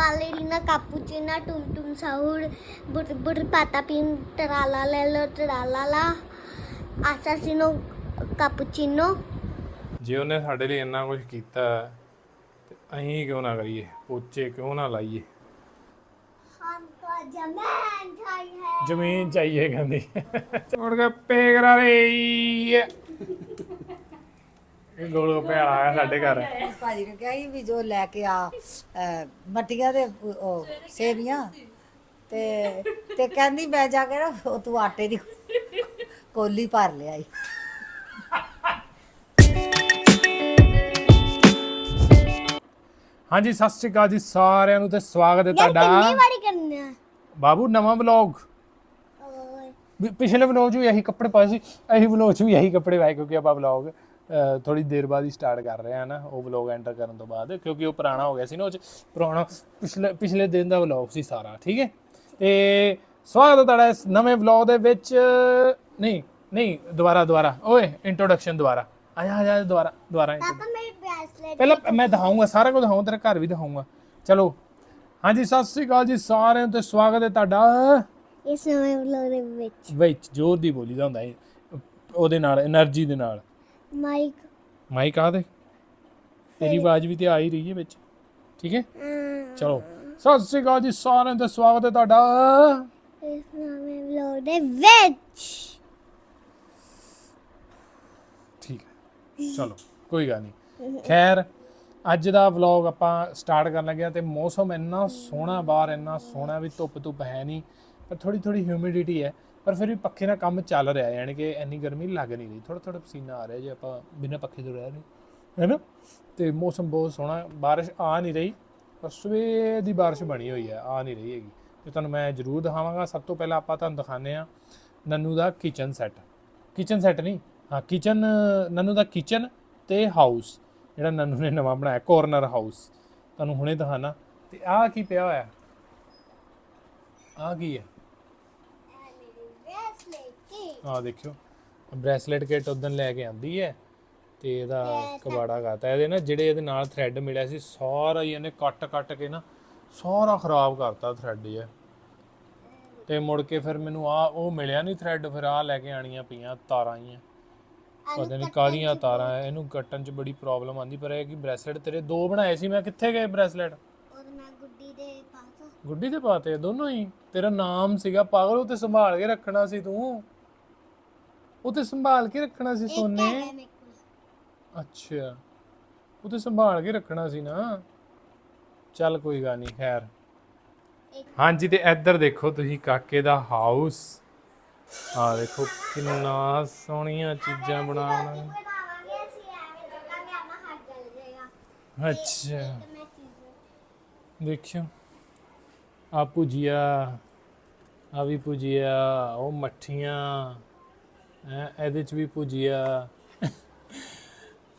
ballerina, cappuccina, tumtum sahur, bur bur patapin, tralalelo, tralala, assassino, cappuccino. ਜੇ ਉਹਨੇ ਸਾਡੇ ਲਈ ਇੰਨਾ ਕੁਝ ਕੀਤਾ ਤੇ ਅਸੀਂ ਕਿਉਂ ਨਾ ਕਰੀਏ ਪੋਚੇ ਕਿਉਂ ਨਾ ਲਾਈਏ ਹਮਕੋ ਜਮੈਨ ਚਾਹੀਏ ਜ਼ਮੀਨ ਚਾਹੀਏ ਕਹਿੰਦੀ ਤੋੜ ਕੇ ਪੇਗਰਾ ਰੇ ਕੋਲੀ ਭਰ ਲਿਆਈ ਹਾਂਜੀ ਸਤਿ ਸ਼੍ਰੀ ਅਕਾਲ ਜੀ ਸਾਰਿਆਂ ਨੂੰ ਤੇ ਸਵਾਗਤ ਹੈ ਤੁਹਾਡਾ। ਬਾਬੂ ਨਵਾਂ ਵਲੌਗ। ਪਿਛਲੇ ਵਲੌਗ 'ਚ ਵੀ ਇਹੀ ਕੱਪੜੇ ਪਾਏ ਸੀ ਇਹੀ ਵਲੌਗ 'ਚ ਵੀ ਇਹੀ ਕੱਪੜੇ ਪਾਏ ਕਿਉਂਕਿ ਆਪਾਂ ਵਲੌਗ ਥੋੜੀ ਦੇਰ ਬਾਅਦ ਹੀ ਸਟਾਰਟ ਕਰ ਰਹੇ ਹਾਂ ਨਾ ਉਹ ਵਲੌਗ ਐਂਟਰ ਕਰਨ ਤੋਂ ਬਾਅਦ ਕਿਉਂਕਿ ਉਹ ਪੁਰਾਣਾ ਹੋ ਗਿਆ ਸੀ ਨਾ ਉਹ ਚ ਪੁਰਾਣਾ ਪਿਛਲੇ ਪਿਛਲੇ ਦਿਨ ਦਾ ਵਲੌਗ ਸੀ ਸਾਰਾ ਠੀਕ ਹੈ? ਤੇ ਸਵਾਗਤ ਹੈ ਤੁਹਾਡਾ ਇਸ ਨਵੇਂ ਵਲੌਗ ਦੇ ਵਿੱਚ ਨਹੀਂ ਨਹੀਂ ਦੁਬਾਰਾ ਦੁਬਾਰਾ ਓਏ ਇੰਟਰੋਡਕਸ਼ਨ ਦੁਬਾਰਾ ਆਇਆ ਆਇਆ ਦੁਬਾਰਾ ਦੁਬਾਰਾ ਪਾਪਾ ਮੇਰੀ ਬ੍ਰੈਸਲੇਟ ਪਹਿਲਾਂ ਮੈਂ ਦਿਖਾਉਂਗਾ ਸਾਰਾ ਕੁਝ ਦਿਖਾਉਂ ਤੇਰੇ ਘਰ ਵੀ ਦਿਖਾਉਂਗਾ। ਚਲੋ ਹਾਂਜੀ ਸਤਿ ਸ੍ਰੀ ਅਕਾਲ ਜੀ ਸਾਰਿਆਂ ਨੂੰ ਤੇ ਸਵਾਗਤ ਹੈ ਤੁਹਾਡਾ ਇਸ ਨਵੇਂ ਵਲੌਗ ਦੇ ਵਿੱਚ। ਵਿੱਚ ਜੋਰ ਦੀ ਬੋਲੀ ਦਾ ਹੁੰਦਾ ਹੈ ਉਹਦੇ ਨਾਲ એનર્ਜੀ ਦੇ ਨਾਲ। ਮਾਈਕ। ਮਾਈਕ ਆ ਦੇ। ਤੇਰੀ ਆਵਾਜ਼ ਵੀ ਤੇ ਆ ਹੀ ਰਹੀ ਹੈ ਵਿੱਚ। ਠੀਕ ਹੈ? ਚਲੋ। ਸਤਿ ਸ੍ਰੀ ਅਕਾਲ ਜੀ ਸਾਰਿਆਂ ਦਾ ਸਵਾਗਤ ਹੈ ਤੁਹਾਡਾ। ਇਸ ਨਵੇਂ ਵਲੌਗ ਦੇ ਵਿੱਚ। ਠੀਕ ਹੈ। ਚਲੋ ਕੋਈ ਗੱਲ ਨਹੀਂ। ਖੈਰ ਅੱਜ ਦਾ ਵਲੌਗ ਆਪਾਂ ਸਟਾਰਟ ਕਰਨ ਲੱਗੇ ਹਾਂ ਤੇ ਮੌਸਮ ਇੰਨਾ ਸੋਹਣਾ ਬਾਹਰ ਇੰਨਾ ਸੋਹਣਾ ਵੀ ਧੁੱਪ ਧੁੱਪ ਹੈ ਨਹੀਂ ਪਰ ਥੋੜੀ ਥੋੜੀ ਹਿਊਮਿਡਿਟੀ ਹੈ। ਪਰ ਫਿਰ ਵੀ ਪੱਖੇ ਨਾਲ ਕੰਮ ਚੱਲ ਰਿਹਾ, ਯਾਨੀ ਕਿ ਇੰਨੀ ਗਰਮੀ ਲੱਗ ਨਹੀਂ ਰਹੀ। ਥੋੜਾ ਥੋੜਾ ਪਸੀਨਾ ਆ ਰਿਹਾ ਜੇ ਆਪਾਂ ਬਿਨਾਂ ਪੱਖੇ ਤੋਂ ਰਹਿ ਰਹੇ। ਹੈ ਨਾ ਤੇ ਮੌਸਮ ਬਹੁਤ ਸੋਹਣਾ, ਬਾਰਿਸ਼ ਆ ਨਹੀਂ ਰਹੀ, ਪਰ ਸਵੇਰ ਦੀ ਬਾਰਿਸ਼ ਬਣੀ ਹੋਈ ਹੈ, ਆ ਨਹੀਂ ਰਹੀ ਹੈਗੀ। ਤੇ ਤੁਹਾਨੂੰ ਮੈਂ ਜ਼ਰੂਰ ਦਿਖਾਵਾਂਗਾ। ਸਭ ਤੋਂ ਪਹਿਲਾਂ ਆਪਾਂ ਤੁਹਾਨੂੰ ਦਿਖਾਉਂਦੇ ਆ ਨੰਨੂ ਦਾ ਕਿਚਨ ਸੈੱਟ ਕਿਚਨ ਸੈੱਟ ਨਹੀਂ, ਹਾਂ ਕਿਚਨ ਨੰਨੂ ਦਾ ਕਿਚਨ ਤੇ ਹਾਊਸ ਜਿਹੜਾ ਨੰਨੂ ਨੇ ਨਵਾਂ ਬਣਾਇਆ ਕੋਰਨਰ ਹਾਊਸ ਤੁਹਾਨੂੰ ਹੁਣੇ ਦਿਖਾਣਾ ਤੇ ਆਹ ਕੀ ਪਿਆ ਹੋਇਆ? ਆਹ ਕੀ ਹੈ? ਆਹ ਦੇਖਿਓ। ਬ੍ਰੈਸਲੇਟ ਕਿਟ ਉਦੋਂ ਲੈ ਕੇ ਆਂਦੀ ਹੈ ਤੇ ਇਹਦਾ ਕਬਾੜਾ ਕਰਤਾ। ਇਹਦੇ ਨਾ ਜਿਹੜੇ ਇਹਦੇ ਨਾਲ ਥ੍ਰੈਡ ਮਿਲਿਆ ਸੀ ਸਾਰਾ ਹੀ ਇਹਨੇ ਕੱਟ ਕੱਟ ਕੇ ਨਾ ਸਾਰਾ ਖਰਾਬ ਕਰਤਾ ਥ੍ਰੈਡ ਇਹ ਤੇ ਮੁੜ ਕੇ ਫਿਰ ਮੈਨੂੰ ਆ ਉਹ ਮਿਲਿਆ ਨਹੀਂ ਥ੍ਰੈਡ ਫਿਰ ਆ ਲੈ ਕੇ ਆਣੀਆਂ ਪਈਆਂ ਤਾਰਾਂ ਹੀ ਪਤਾ ਨਹੀਂ ਕਾਹਦੀਆਂ ਤਾਰਾਂ ਇਹਨੂੰ ਕੱਟਣ 'ਚ ਬੜੀ ਪ੍ਰੋਬਲਮ ਆਂਦੀ ਪਰ ਇਹ ਕਿ ਬ੍ਰੈਸਲੇਟ ਤੇਰੇ ਦੋ ਬਣਾਏ ਸੀ ਮੈਂ ਕਿੱਥੇ ਗਏ ਬ੍ਰੈਸਲੇਟ? ਗੁੱਡੀ ਦੇ ਪਾਸ ਗੁੱਡੀ ਦੇ ਪਾਤੇ ਦੋਨੋਂ ਹੀ? ਤੇਰਾ ਨਾਮ ਸੀਗਾ ਪਾਗਲ ਉਹ ਤੇ ਸੰਭਾਲ ਕੇ ਰੱਖਣਾ ਸੀ ਤੂੰ। ਉਹ ਤੇ ਸੰਭਾਲ ਕੇ ਰੱਖਣਾ ਸੀ ਸੋਨੇ? ਹੈ ਮੇਰੇ ਕੋਲ। ਅੱਛਾ। ਉਹ ਤੇ ਸੰਭਾਲ ਕੇ ਰੱਖਣਾ ਸੀ ਨਾ? ਚੱਲ ਕੋਈ ਗੱਲ ਨਹੀਂ ਖੈਰ। ਹਾਂਜੀ ਤੇ ਇੱਧਰ ਦੇਖੋ ਤੁਸੀਂ ਕਾਕੇ ਦਾ ਹਾਊਸ ਆ ਦੇਖੋ ਕਿੰਨਾ ਸੋਹਣੀਆਂ ਚੀਜ਼ਾਂ ਬਣਾ ਬਣਾ ਬਣਾਵਾਂਗੇ ਅਸੀਂ ਐਵੇਂ ਜਗਾਂਗੇ ਆਪਣਾ ਹੱਥ ਜਲ ਜਾਏਗਾ। ਅੱਛਾ। ਤੇ ਮੈਂ ਚੀਜ਼ ਦੇਖਿਓ। ਆ ਭੁਜੀਆ ਆ ਵੀ ਭੁਜੀਆ ਉਹ ਮੱਠੀਆਂ। ਇਹਦੇ ਚ ਵੀ ਭੁਜੀਆ।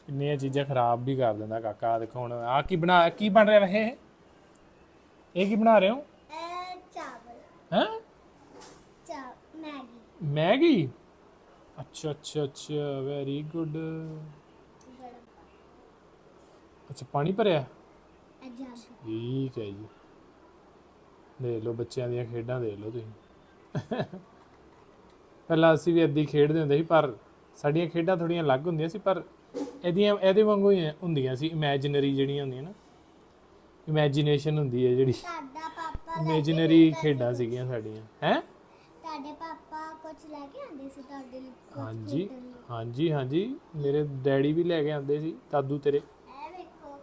ਕਿੰਨੀਆਂ ਚੀਜ਼ਾਂ ਖਰਾਬ ਵੀ ਕਰ ਦਿੰਦਾ ਕਾਕਾ ਦੇਖੋ ਹੁਣ ਆ ਕੀ ਬਣਾ ਕੀ ਬਣ ਰਿਹਾ ਵੈਸੇ ਇਹ? ਕੀ ਬਣਾ ਰਹੇ ਹੋ? ਇਹ ਚਾਵਲ। ਹੈ? ਚਾ ਮੈਗੀ। ਮੈਗੀ? ਅੱਛਾ ਅੱਛਾ ਅੱਛਾ ਵੈਰੀ ਗੁੱਡ ਅੱਛਾ ਪਾਣੀ ਭਰਿਆ? ਠੀਕ ਹੈ ਜੀ। ਦੇਖ ਲਓ ਬੱਚਿਆਂ ਦੀਆਂ ਖੇਡਾਂ ਦੇਖ ਲਓ ਤੁਸੀਂ। ਪਹਿਲਾਂ ਅਸੀਂ ਵੀ ਹੀ ਖੇਡਦੇ ਹੁੰਦੇ ਸੀ ਪਰ ਸਾਡੀਆਂ ਖੇਡਾਂ ਥੋੜੀਆਂ ਅਲੱਗ ਹੁੰਦੀਆਂ ਸੀ ਪਰ ਇਹਦੀਆਂ ਇਹਦੇ ਵਾਂਗੂ ਹੀ ਹੁੰਦੀਆਂ ਸੀ ਇਮੇਜਿਨਰੀ ਜਿਹੜੀਆਂ ਹੁੰਦੀਆਂ ਨਾ ਇਮੇਜਿਨੇਸ਼ਨ ਹੁੰਦੀ ਹੈ ਜਿਹੜੀ। ਸਾਡਾ ਪਾਪਾ ਇਮੇਜਿਨਰੀ ਖੇਡਾਂ ਸੀਗੀਆਂ ਸਾਡੀਆਂ ਹੈ? ਤੁਹਾਡੇ ਪਾਪਾ ਕੁਝ ਲੈ ਕੇ ਆਂਦੇ ਸੀ ਤੁਹਾਡੇ ਲਈ? ਹਾਂਜੀ। ਹਾਂਜੀ ਹਾਂਜੀ ਮੇਰੇ ਡੈਡੀ ਵੀ ਲੈ ਕੇ ਆਉਂਦੇ ਸੀ ਦਾਦੂ ਤੇਰੇ। ਇਹ ਵੇਖੋ।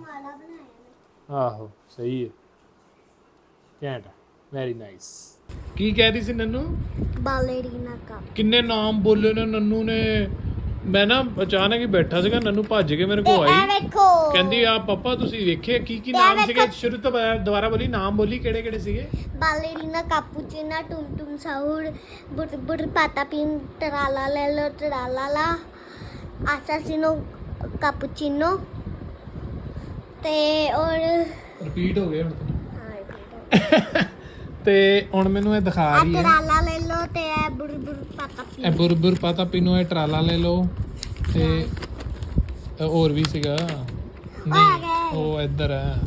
ਮਾਲਾ ਬਣਾਇਆ। ਆਹੋ ਸਹੀ ਹੈ। ਘੈਂਟ ਵੈਰੀ ਨਾਈਸ ਕੀ ਕਹਿ ਰਹੀ ਸੀ ਨੰਨੂ? ਬਾਲੇਰੀਨਾ ਕੱਪ ਕਿੰਨੇ ਨਾਮ ਬੋਲੇ ਨੇ ਨੰਨੂ ਨੇ। ਮੈਂ ਨਾ ਅਚਾਨਕ ਹੀ ਬੈਠਾ ਸੀਗਾ ਨੰਨੂ ਭੱਜ ਕੇ ਮੇਰੇ ਕੋਲ ਆਈ। ਵੇਖੋ। ਕਹਿੰਦੀ ਆ ਪਾਪਾ ਤੁਸੀਂ ਵੇਖੇ ਕੀ ਕੀ ਨਾਮ ਸੀਗੇ? ਸ਼ੁਰੂ ਤੋਂ ਬ- ਦੁਬਾਰਾ ਬੋਲੀ ਨਾਮ ਬੋਲੀ ਕਿਹੜੇ ਕਿਹੜੇ ਸੀਗੇ? ballerina cappuccina tum tum sahur bur bur patapim tralalelo tralala assassino cappuccino ਤੇ ਔਰ ਰਿਪੀਟ ਹੋ ਗਏ ਹੁਣ ਹਾਂ repeat ਹੋ ਤੇ ਹੁਣ ਮੈਨੂੰ ਇਹ ਦਿਖਾ। ਰਹੀ ਹੈ। ਟਰਾਲਾ ਲੈ ਲਓ ਤੇ ਇਹ ਬੁਰ ਬੁਰ patapim ਇਹ ਬੁਰਬੁਰ ਪਾਤਾ ਪੀਨੋ ਇਹ ਟਰਾਲਾ ਲੈ ਲਓ ਤੇ ਇਹ ਹੋਰ ਵੀ ਸੀਗਾ। ਨਹੀਂ ਉਹ ਇੱਧਰ ਹੈ।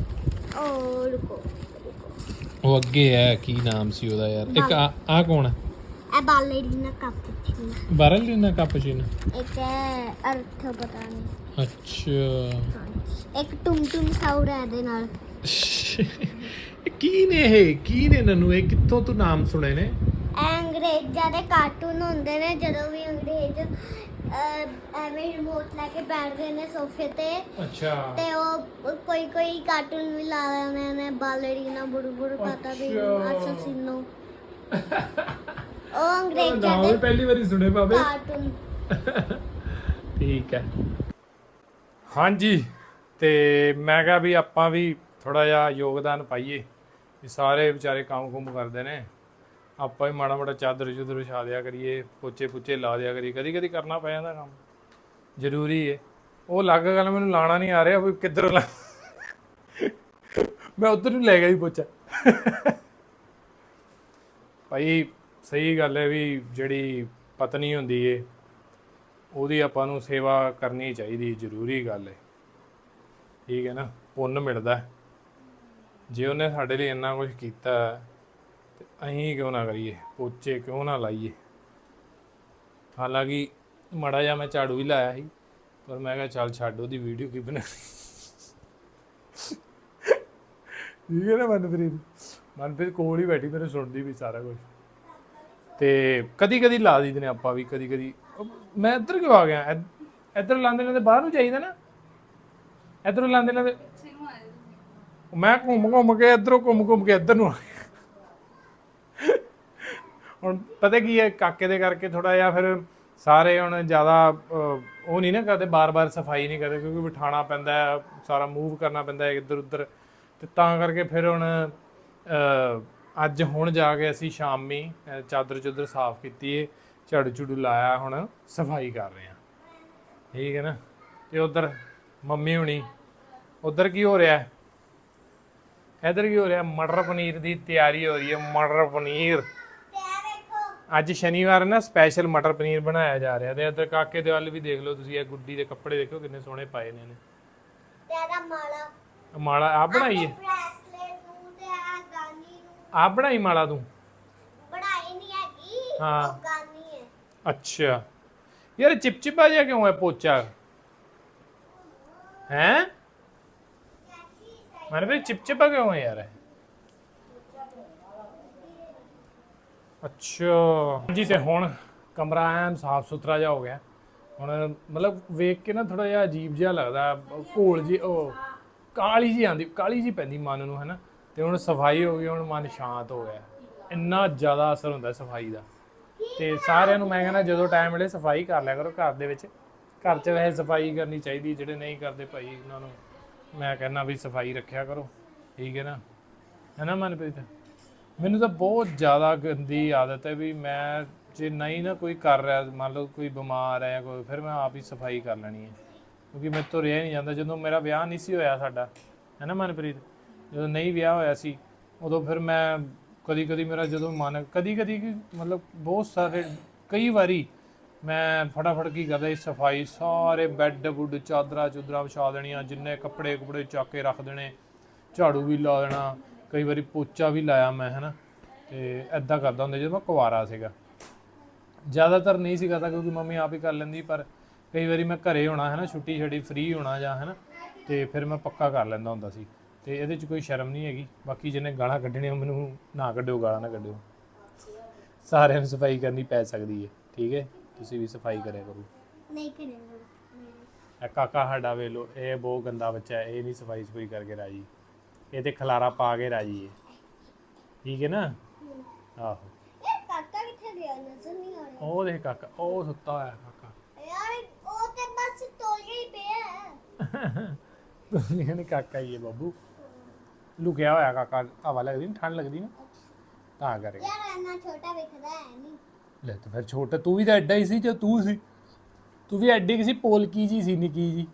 ਉਹ ਰੁਕੋ ਉਹ ਅੱਗੇ ਹੈ ਕੀ ਨਾਮ ਸੀ ਉਹਦਾ ਯਾਰ? ਇੱਕ ਆ ਕੌਣ ਹੈ? ਇਹ ਬਾਲੇਰੀਨਾ ਕੈਪੂਚੀਨੋ ਲੈਣਾ ਕੈਪੂਚੀਨੋ ਇੱਕ ਅਰਥ ਪਤਾ ਨਹੀਂ। ਅੱਛਾ। ਇੱਕ ਟੁਮ ਟੁਮ ਸਾਊਂਡ ਹੈ ਇਹਦੇ ਨਾਲ। ਇਹ ਕੀ ਨੇ ਇਹ? ਕੀ ਨੇ ਨਨੂ? ਇਹ ਕਿੱਥੋਂ ਤੂੰ ਨਾਮ ਸੁਣੇ ਨੇ? ਇਹ ਅੰਗਰੇਜ਼ਾਂ ਦੇ ਕਾਰਟੂਨ ਹੁੰਦੇ ਨੇ ਜਦੋਂ ਵੀ ਅੰਗਰੇਜ਼ ਅਹ, ਐਵੇਂ ਰਿਮੋਟ ਲੈ ਕੇ ਬੈਠਦੇ ਨੇ ਸੋਫੇ ਤੇ। ਅੱਛਾ। ਤੇ ਉਹ ਕੋਈ ਕੋਈ ਕਾਰਟੂਨ ਵੀ ਲਾ ਲੈਂਦੇ ਨੇ ਬਾਲੇਰੀਨਾ ਬੁੜੂ ਬੁੜੂ ਪਤਾ ਵੀ ਅੱਛਾ। ਅਸੈਸਿਨੋ ਉਹ ਅੰਗਰੇਜ਼ਾਂ ਨਾਮ ਵੀ ਦੇ ਪਹਿਲੀ ਵਾਰੀ ਸੁਣੇ ਬਾਬੇ। ਕਾਰਟੂਨ ਠੀਕ ਹੈ। ਹਾਂਜੀ ਤੇ ਮੈਂ ਕਿਹਾ ਵੀ ਆਪਾਂ ਵੀ ਥੋੜਾ ਜਿਹਾ ਯੋਗਦਾਨ ਪਾਈਏ। ਵੀ ਸਾਰੇ ਵਿਚਾਰੇ ਕੰਮ ਕੁਮ ਕਰਦੇ ਨੇ। ਆਪਾਂ ਵੀ ਮਾੜਾ ਮਾੜਾ ਚਾਦਰ ਚੁਦਰ ਵਿਛਾ ਦਿਆ ਕਰੀਏ, ਪੋਚੇ ਪੁੱਚੇ ਲਾ ਦਿਆ ਕਰੀਏ। ਕਦੀ ਕਦੀ ਕਰਨਾ ਪੈ ਜਾਂਦਾ ਕੰਮ। ਜ਼ਰੂਰੀ ਹੈ ਉਹ ਲੱਗ ਗੱਲ ਮੈਨੂੰ ਲਾਣਾ ਨਹੀਂ ਆ ਰਿਹਾ ਵੀ ਕਿੱਧਰ ਲਾ ਮੈਂ ਉਧਰ ਨੂੰ ਲੈ ਗਿਆ ਜੀ ਪੋਚਾ। ਭਾਈ ਸਹੀ ਗੱਲ ਹੈ ਵੀ ਜਿਹੜੀ ਪਤਨੀ ਹੁੰਦੀ ਏ, ਉਹਦੀ ਆਪਾਂ ਨੂੰ ਸੇਵਾ ਕਰਨੀ ਚਾਹੀਦੀ, ਜ਼ਰੂਰੀ ਗੱਲ ਹੈ ਠੀਕ ਹੈ ਨਾ? ਪੁੰਨ ਮਿਲਦਾ। ਹੈ। ਜੇ ਉਹਨੇ ਸਾਡੇ ਲਈ ਇੰਨਾ ਕੁਝ ਕੀਤਾ ਤੇ ਅਸੀਂ ਕਿਉਂ ਨਾ ਕਰੀਏ? ਪੋਚੇ ਕਿਉਂ ਨਾ ਲਾਈਏ? ਹਾਲਾਂਕਿ ਮੜਾ ਜਿਹਾ ਮੈਂ ਝਾੜੂ ਵੀ ਲਾਇਆ ਸੀ ਪਰ ਮੈਂ ਕਿਹਾ ਚੱਲ ਛੱਡ ਉਹਦੀ ਵੀਡੀਓ ਕੀ ਬਣਾਣੀ ਠੀਕ ਹੈ ਨਾ ਮਨਪ੍ਰੀਤ? ਮਨਪ੍ਰੀਤ ਕੋਲ ਹੀ ਬੈਠੀ ਮੇਰੇ ਸੁਣਦੀ ਵੀ ਸਾਰਾ ਕੁਝ ਤੇ ਕਦੀ ਕਦੀ ਲਾ ਦਈਦੇ ਨੇ ਆਪਾਂ ਵੀ ਕਦੀ ਕਦੀ ਮੈਂ ਇੱਧਰ ਕਿਉਂ ਆ ਗਿਆ? ਇੱਧ- ਇੱਧਰ ਲਾਉਂਦੇ ਲਾਉਂਦੇ ਬਾਹਰ ਨੂੰ ਚਾਹੀਦਾ ਨਾ? ਇੱਧਰੋਂ ਲਾਉਂਦੇ ਲਾਉਂਦੇ ਮੈਂ ਘੁੰਮ ਘੁੰਮ ਕੇ ਇੱਧਰੋਂ ਘੁੰਮ ਘੁੰਮ ਕੇ ਇੱਧਰ ਨੂੰ ਆ ਹੁਣ ਪਤਾ ਕੀ ਹੈ, ਕਾਕੇ ਦੇ ਕਰਕੇ ਥੋੜਾ ਜਿਹਾ ਫਿਰ ਸਾਰੇ ਹੁਣ ਜ਼ਿਆਦਾ ਉਹ ਨਹੀਂ ਨਾ ਕਰਦੇ, ਬਾਰ-ਬਾਰ ਸਫ਼ਾਈ ਨਹੀਂ ਕਰਦੇ, ਕਿਉਂਕਿ ਬਿਠਾਣਾ ਪੈਂਦਾ ਹੈ, ਸਾਰਾ ਮੂਵ ਕਰਨਾ ਪੈਂਦਾ ਹੈ ਇੱਧਰ ਉੱਧਰ ਤੇ ਤਾਂ ਕਰਕੇ ਫਿਰ ਹੁਣ ਅੱਜ ਹੁਣ ਜਾ ਕੇ ਅਸੀਂ ਸ਼ਾਮੀ ਚਾਦਰ ਚੁਦਰ ਸਾਫ਼ ਕੀਤੀ ਏ ਝਾੜੂ ਝੂੜੂ ਲਾਇਆ ਹੁਣ, ਸਫ਼ਾਈ ਕਰ ਰਹੇ ਹਾਂ। ਠੀਕ ਹੈ ਨਾ? ਤੇ ਉਧਰ ਮੰਮੀ ਹੁਣੀ, ਉਧਰ ਕੀ ਹੋ ਰਿਹਾ? ਹੈ ਇਧਰ ਕੀ ਹੋ ਰਿਹਾ? ਮਟਰ ਪਨੀਰ ਦੀ ਤਿਆਰੀ ਹੋ ਰਹੀ ਹੈ ਮਟਰ ਪਨੀਰ। ਅੱਜ ਸ਼ਨੀਵਾਰ ਨਾ ਸਪੈਸ਼ਲ ਮਟਰ ਪਨੀਰ ਬਣਾਇਆ ਜਾ ਰਿਹਾ ਤੇ ਇੱਧਰ ਕਾਕੇ ਦੇ ਵੱਲ ਵੀ ਦੇਖ ਲਓ ਤੁਸੀਂ ਇਹ ਗੁੱਡੀ ਦੇ ਕੱਪੜੇ ਦੇਖੋ ਕਿੰਨੇ ਸੋਹਣੇ ਪਾਏ ਨੇ ਇਹਨੇ। ਤੇ ਇਹਦਾ ਮਾਲਾ ਮਾਲਾ ਆ ਬਣਾਈ ਹੈ ਆ ਬਣਾਈ ਮਾਲਾ ਤੂੰ? ਬਣਾਈ ਨਹੀਂ ਹੈਗੀ ਹਾਂ। ਉਹ ਗਾਨੀ ਹੈ। ਅੱਛਾ। ਯਾਰ ਚਿਪਚਿਪਾ ਜਿਹਾ ਕਿਉਂ ਹੈ ਪੋਚਾ? ਹੈ? ਮਾਰੇ ਵੀ ਚਿਪਚਿਪਾ ਕਿਉਂ ਹੈ ਯਾਰ ਅੱਛਾ ਜੀ ਤੇ ਹੁਣ ਕਮਰਾ ਐਨ ਸਾਫ਼ ਸੁਥਰਾ ਜਿਹਾ ਹੋ ਗਿਆ ਹੁਣ ਮਤਲਬ ਵੇਖ ਕੇ ਨਾ ਥੋੜਾ ਜਿਹਾ ਅਜੀਬ ਜਿਹਾ ਲੱਗਦਾ ਘੋਲ ਜੀ ਉਹ ਕਾਲੀ ਜੀ ਆਂਦੀ ਕਾਲੀ ਜੀ ਪੈਂਦੀ ਮਨ ਨੂੰ ਹੈਨਾ ਤੇ ਹੁਣ ਸਫ਼ਾਈ ਹੋ ਗਈ ਹੁਣ ਮਨ ਸ਼ਾਂਤ ਹੋ ਗਿਆ ਇੰਨਾ ਜ਼ਿਆਦਾ ਅਸਰ ਹੁੰਦਾ ਸਫ਼ਾਈ ਦਾ ਤੇ ਸਾਰਿਆਂ ਨੂੰ ਮੈਂ ਕਹਿੰਦਾ ਜਦੋਂ ਟਾਈਮ ਮਿਲੇ ਸਫ਼ਾਈ ਕਰ ਲਿਆ ਕਰੋ ਘਰ ਦੇ ਵਿੱਚ. ਘਰ 'ਚ ਵੈਸੇ ਸਫ਼ਾਈ ਕਰਨੀ ਚਾਹੀਦੀ, ਜਿਹੜੇ ਨਹੀਂ ਕਰਦੇ, ਭਾਈ, ਉਹਨਾਂ ਨੂੰ ਮੈਂ ਕਹਿੰਦਾ ਵੀ ਸਫ਼ਾਈ ਰੱਖਿਆ ਕਰੋ, ਠੀਕ ਹੈ ਨਾ? ਹੈ ਨਾ ਮਨਪ੍ਰੀਤ? ਮੈਨੂੰ ਤਾਂ ਬਹੁਤ ਜ਼ਿਆਦਾ ਗੰਦੀ ਆਦਤ ਹੈ ਵੀ ਮੈਂ ਜੇ ਨਹੀਂ ਨਾ ਕੋਈ ਕਰ ਰਿਹਾ, ਮੰਨ ਲਓ ਕੋਈ ਬਿਮਾਰ ਹੈ ਕੋਈ, ਫਿਰ ਮੈਂ ਆਪ ਹੀ ਸਫ਼ਾਈ ਕਰ ਲੈਣੀ ਹੈ। ਕਿਉਂਕਿ ਮੇਰੇ ਤੋਂ ਰਿਹਾ ਨਹੀਂ ਜਾਂਦਾ। ਜਦੋਂ ਮੇਰਾ ਵਿਆਹ ਨਹੀਂ ਸੀ ਹੋਇਆ ਸਾਡਾ, ਹੈ ਨਾ ਮਨਪ੍ਰੀਤ? ਜਦੋਂ ਨਹੀਂ ਵਿਆਹ ਹੋਇਆ ਸੀ, ਉਦੋਂ ਫਿਰ ਮੈਂ ਕਦੀ ਕਦੀ ਮੇਰਾ ਜਦੋਂ ਮਨ ਕਦੀ ਕਦੀ ਮਤਲਬ ਬਹੁਤ ਸਾਰੇ, ਕਈ ਵਾਰੀ ਮੈਂ ਫਟਾਫਟ ਕੀ ਕਰਦਾ ਸੀ ਸਫ਼ਾਈ, ਸਾਰੇ ਬੈੱਡ, ਬੁੱਡ, ਚਾਦਰਾਂ ਚੁਦਰਾਂ ਵਿਛਾ ਦੇਣੀਆਂ, ਜਿੰਨੇ ਕੱਪੜੇ ਕੁਪੜੇ ਚੱਕ ਕੇ ਰੱਖ ਦੇਣੇ, ਝਾੜੂ ਵੀ ਲਾ ਦੇਣਾ, ਕਈ ਵਾਰੀ ਪੋਚਾ ਵੀ ਲਾਇਆ ਮੈਂ, ਹਨਾ? ਤੇ ਐਦਾਂ ਕਰਦਾ ਹੁੰਦਾ ਜਦੋਂ ਮੈਂ ਕੁਵਾਰਾ ਸੀਗਾ। ਜ਼ਿਆਦਾਤਰ ਨਹੀਂ ਸੀ ਕਰਦਾ ਕਿਉਂਕਿ ਮੰਮੀ ਆਪ ਹੀ ਕਰ ਲੈਂਦੀ, ਪਰ ਕਈ ਵਾਰੀ ਮੈਂ ਘਰੇ ਹੋਣਾ ਹੈ ਨਾ ਛੁੱਟੀ ਛੜੀ ਫ੍ਰੀ ਹੋਣਾ ਜਾਂ ਹੈ ਨਾ ਤੇ ਫਿਰ ਮੈਂ ਪੱਕਾ ਕਰ ਲੈਂਦਾ ਹੁੰਦਾ ਸੀ। ਤੇ ਇਹਦੇ 'ਚ ਕੋਈ ਸ਼ਰਮ ਨਹੀਂ ਹੈਗੀ। ਬਾਕੀ ਜਿਹਨੇ ਗਾਲਾਂ ਕੱਢਣੀਆਂ, ਮੈਨੂੰ ਨਾ ਕੱਢਿਓ, ਗਾਲਾਂ ਨਾ ਕੱਢਿਓ। ਸਾਰਿਆਂ ਨੂੰ ਸਫ਼ਾਈ ਕਰਨੀ ਪੈ ਸਕਦੀ ਹੈ ਠੀਕ ਹੈ ਤੁਸੀਂ ਵੀ ਸਫ਼ਾਈ ਕਰਿਆ ਕਰੋ। ਨਹੀਂ ਕਰੇਗਾ ਇਹ ਕਾਕਾ ਸਾਡਾ ਵੇ ਲੋ ਇਹ ਬਹੁਤ ਗੰਦਾ ਬੱਚਾ ਹੈ ਇਹ ਨਹੀਂ ਸਫ਼ਾਈ ਸਫ਼ਾਈ ਕਰਕੇ ਰਾਜੀ। ਇਹ ਤੇ ਖਲਾਰਾ ਪਾ ਕੇ ਰਾਜੀ ਹੈ। ਠੀਕ ਹੈ ਨਾ? ਆਹੋ। ਇਹ ਕਾਕਾ ਕਿੱਥੇ ਗਿਆ? ਨਜ਼ਰ ਨਹੀਂ ਆ ਰਿਹਾ। ਉਹ ਦੇਖ ਕਾਕਾ ਉਹ ਸੁੱਤਾ ਹੋਇਆ ਕਾਕਾ। ਯਾਰ ਉਹ ਤੇ ਬਸ ਤੋਲੇ ਹੀ ਪਿਆ ਹੈ। ਦੁਨੀਆ ਨੇ ਕਾਕਾ ਹੀ ਹੈ ਬਾਬੂ। ਲੁਕਿਆ ਹੋਇਆ ਕਾਕਾ ਹਵਾ ਲੱਗਦੀ ਨਾ ਠੰਡ ਲੱਗਦੀ ਨਾ। ਤਾਂ ਕਰਕੇ। ਯਾਰ ਇੰਨਾ ਛੋਟਾ ਵੇਖਦਾ ਹੈ ਨਹੀਂ। ਲੈ ਤੇ ਫਿਰ ਛੋਟਾ ਤੂੰ ਵੀ ਤਾਂ ਐਡਾ ਹੀ ਸੀ ਜੋ ਤੂੰ ਸੀ। ਤੂੰ ਵੀ ਐਡੀ ਕਿ ਸੀ ਪੋਲਕੀ ਜੀ ਸੀ ਨਿੱਕੀ ਜੀ।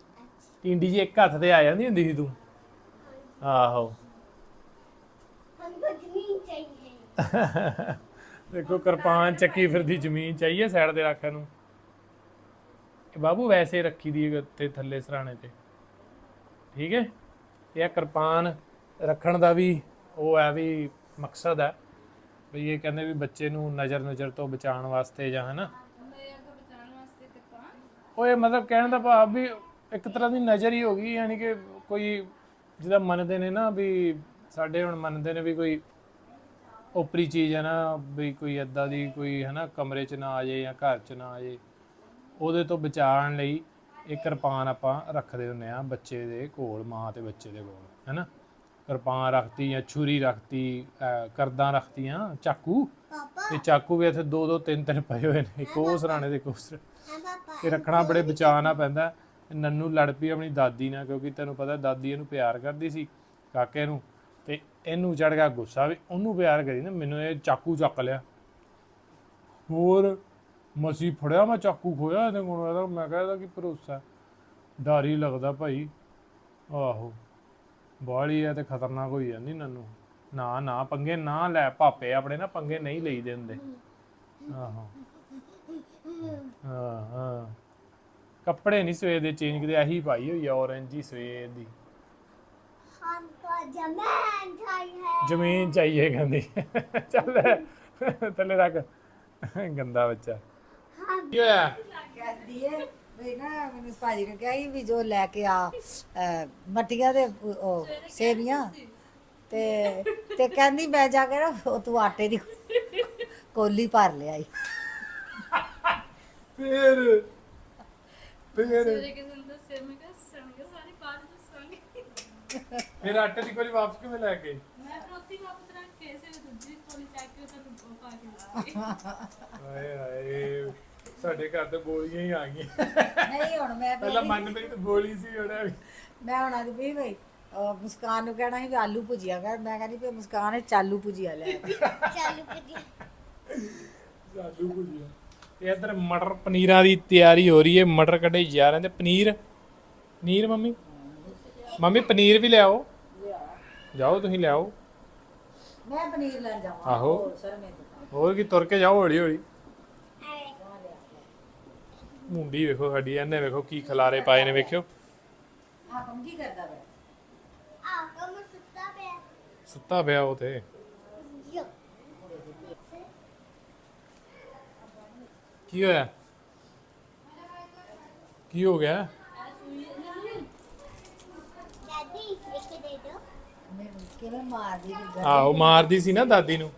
ਟਿੰਡੀ ਜੀ ਇੱਕ ਹੱਥ ਤੇ ਆ ਜਾਂਦੀ ਹੁੰਦੀ ਸੀ ਤੂੰ। ਆਹੋ। ਦੇਖੋ ਕਿਰਪਾਨ ਚੱਕੀ ਫਿਰਦੀ ਜ਼ਮੀਨ ਚਾਹੀਏ ਸਾਈਡ ਤੇ ਰੱਖਣ ਨੂੰ ਇਹ ਬਾਬੂ ਵੈਸੇ ਰੱਖੀ ਦੀ ਹੈ ਤੇ ਥੱਲੇ ਸਰਾਣੇ ਤੇ। ਠੀਕ ਹੈ? ਇਹ ਕਿਰਪਾਨ ਰੱਖਣ ਦਾ ਵੀ ਉਹ ਹੈ ਵੀ ਮਕਸਦ ਹੈ। ਵੀ ਇਹ ਕਹਿੰਦੇ ਵੀ ਬੱਚੇ ਨੂੰ ਨਜ਼ਰ ਨਜ਼ਰ ਤੋਂ ਬਚਾਉਣ ਵਾਸਤੇ ਜਾਂ ਹਨਾ? ਉਹ ਇਹ ਮਤਲਬ ਕਹਿਣ ਦਾ ਭਾਵ ਵੀ ਇੱਕ ਤਰ੍ਹਾਂ ਦੀ ਨਜ਼ਰ ਹੀ ਹੋ ਗਈ, ਯਾਨੀ ਕਿ ਕੋਈ ਜਿਹਦਾ ਮੰਨਦੇ ਨੇ ਨਾ ਵੀ ਸਾਡੇ ਹੁਣ ਮੰਨਦੇ ਨੇ ਵੀ ਕੋਈ ਉਪਰੀ ਚੀਜ਼ ਹੈ ਨਾ, ਵੀ ਕੋਈ ਏਦਾਂ ਦੀ ਕੋਈ ਹੈ ਨਾ ਕਮਰੇ 'ਚ ਨਾ ਆ ਜਾਏ ਜਾਂ ਘਰ 'ਚ ਨਾ ਆ ਜਾਏ ਉਹਦੇ ਤੋਂ ਬਚਾਉਣ ਲਈ ਇਹ ਕਿਰਪਾਨ ਆਪਾਂ ਰੱਖਦੇ ਹੁੰਨੇ ਆ ਬੱਚੇ ਦੇ ਕੋਲ, ਮਾਂ ਤੇ ਬੱਚੇ ਦੇ ਕੋਲ ਹੈ ਨਾ ਕਿਰਪਾਨ ਰੱਖਤੀ ਜਾਂ ਛੁਰੀ ਰੱਖਤੀ ਕਰਦਾਂ ਰੱਖਤੀਆਂ ਚਾਕੂ। ਤੇ ਚਾਕੂ ਵੀ ਇੱਥੇ ਦੋ ਦੋ ਤਿੰਨ ਤਿੰਨ ਪਏ ਹੋਏ ਨੇ ਇੱਕ ਉਹ ਸਰਾਣੇ ਦੇ ਪਾਪਾ। ਇਹ ਰੱਖਣਾ ਬੜੇ ਨਾਲ ਪੈਂਦਾ। ਨੰਨੂ ਲੜ ਪਈ ਆਪਣੀ ਦਾਦੀ ਨਾਲ ਕਿਉਂਕਿ ਤੈਨੂੰ ਪਤਾ ਦਾਦੀ ਇਹਨੂੰ ਪਿਆਰ ਕਰਦੀ ਸੀ ਕਾਕੇ ਨੂੰ। ਤੇ ਇਹਨੂੰ ਚੜ ਗਿਆ ਗੁੱਸਾ ਵੀ ਉਹਨੂੰ ਪਿਆਰ ਕਰੀ ਨਾ ਮੈਨੂੰ ਇਹ ਚਾਕੂ ਚੱਕ ਲਿਆ। ਹੋਰ ਮਸੀ ਫੜਿਆ ਮੈਂ ਚਾਕੂ ਖੋਇਆ ਇਹਦੇ ਕੋਲ ਮੈਂ ਕਿਹਾ ਇਹਦਾ ਕੀ ਭਰੋਸਾ? ਡਰ ਹੀ ਲੱਗਦਾ ਭਾਈ। ਆਹੋ। ਬਾਹਲੀ ਆ ਤੇ ਖਤਰਨਾਕ ਹੋਈ ਜਾਂਦੀ ਨੰਨੂ। ਨਾ ਨਾ ਪੰਗੇ ਨਾ ਲੈ ਭਾਪੇ ਆਪਣੇ ਨਾ ਪੰਗੇ ਨਹੀਂ ਲਈ ਦਿੰਦੇ। ਆਹੋ। ਹਾਂ ਕੱਪੜੇ ਨਹੀਂ ਸਵੇਰ ਦੇ ਚੇਂਜ ਕਰਦੇ ਆਹੀ ਪਾਈ ਹੋਈ ਆ orange ਹੀ ਸਵੇਰ ਦੀ। ਜਮੀਨ ਚਾਹੀਏ ਜ਼ਮੀਨ ਕਹਿੰਦੀ। ਚੱਲ ਥੱਲੇ ਰੱਖ। ਗੰਦਾ ਬੱਚਾ। ਕੀ ਹੋਇਆ? ਕਹਦੀ ਹੈ ਵੀ ਨਾ ਮੈਨੂੰ ਭਾਜੀ ਨੇ ਕਿਹਾ ਸੀ ਵੀ ਜੋ ਲੈ ਕੇ ਆ ਅਹ, ਮੱਟੀਆਂ ਦੇ ਉਹ- ਸੇਵੀਆਂ। ਤੇ ਤੇ ਕਹਿੰਦੀ ਮੈਂ ਜਾ ਕੇ ਨਾ ਉਹ ਤੂੰ ਆਟੇ ਦੀ ਕੋਲੀ ਭਰ ਲਿਆਈ ਫੇਰ ਫੇਰ। ਸਵੇਰੇ ਕਿਸੇ ਨੂੰ ਦੱਸਿਆ ਮੈਂ ਕਿਹਾ ਸੁਣਗੇ ਸਾਰੀ ਬਾਤ ਦੱਸਾਂਗੇ। ਫਿਰ ਆਟੇ ਦੀ ਕੋਲੀ ਵਾਪਸ ਕਿਵੇਂ ਲੈ ਗਏ ਮੈਂ ਫਿਰ ਉੱਥੇ ਹੀ ਵਾਪਸ ਰੱਖ ਕੇ ਇਸੇ ਦੂਜੀ ਕੋਲੀ ਚੱਕ ਕੇ ਤਾਂ ਉਹ ਪਾ ਕੇ ਦਿੱਤੀ ਹਾਏ ਹਾਏ। ਸਾਡੇ ਘਰ ਤੇ ਗੋਲੀਆਂ ਹੀ ਆ ਗਈਆਂ। ਨਹੀਂ ਹੁਣ ਮੈਂ ਪਹਿਲਾਂ ਮਨ ਮੇਰੀ ਤਾਂ ਗੋਲੀ ਸੀ ਹੁਣ ਵੀ। ਮੈਂ ਹੁਣ ਅੱਜ ਵੀ ਬਈ ਮੁਸਕਾਨ ਨੂੰ ਕਹਿਣਾ ਸੀ ਵੀ ਆਲੂ ਭੁਜੀਆ ਕਰ। ਮੈਂ ਕਹਿੰਦੀ ਵੀ ਮੁਸਕਾਨ ਨੇ ਚਾਲੂ ਭੁਜੀਆ ਲੈ ਚਾਲੂ ਭੁਜੀਆ। ਚਾਲੂ ਭੁਜੀਆ। ਤੇ ਇਧਰ ਮਟਰ ਪਨੀਰਾਂ ਦੀ ਤਿਆਰੀ ਹੋ ਰਹੀ ਹੈ ਮਟਰ ਕੱਢੇ ਯਾਰ ਰਹੇ ਪਨੀਰ? ਪਨੀਰ ਮੰਮੀ? ਮੰਮੀ ਪਨੀਰ ਵੀ ਲਿਆਓ। ਜਾਓ ਤੁਸੀਂ ਲਿਆਓ। ਮੈਂ ਪਨੀਰ ਲੈਣ ਜਾਵਾਂ। ਆਹੋ। ਹੋਰ ਕੀ ਤੁਰ ਕੇ ਜਾਓ ਹੌਲੀ ਹੌਲੀ ਮੁੰਡੀ ਵੇਖੋ ਸਾਡੀ ਇਹਨੇ ਵੇਖੋ ਕੀ ਖਲਾਰੇ ਪਾਏ ਨੇ ਵੇਖਿਓ। ਆ ਕੀ ਕਰਦਾ ਵੇ ਕੀ ਹੋਇਆ? ਕੀ ਹੋ ਗਿਆ? ਦਾਦੀ ਮਾਰਦੀ ਆਹੋ ਮਾਰਦੀ ਸੀ ਨਾ ਦਾਦੀ ਨੂੰ।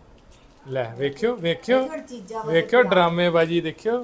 ਲੈ ਵੇਖਿਓ ਵੇਖਿਓ ਵੇਖਿਓ ਡਰਾਮੇਬਾਜੀ ਦੇਖਿਓ।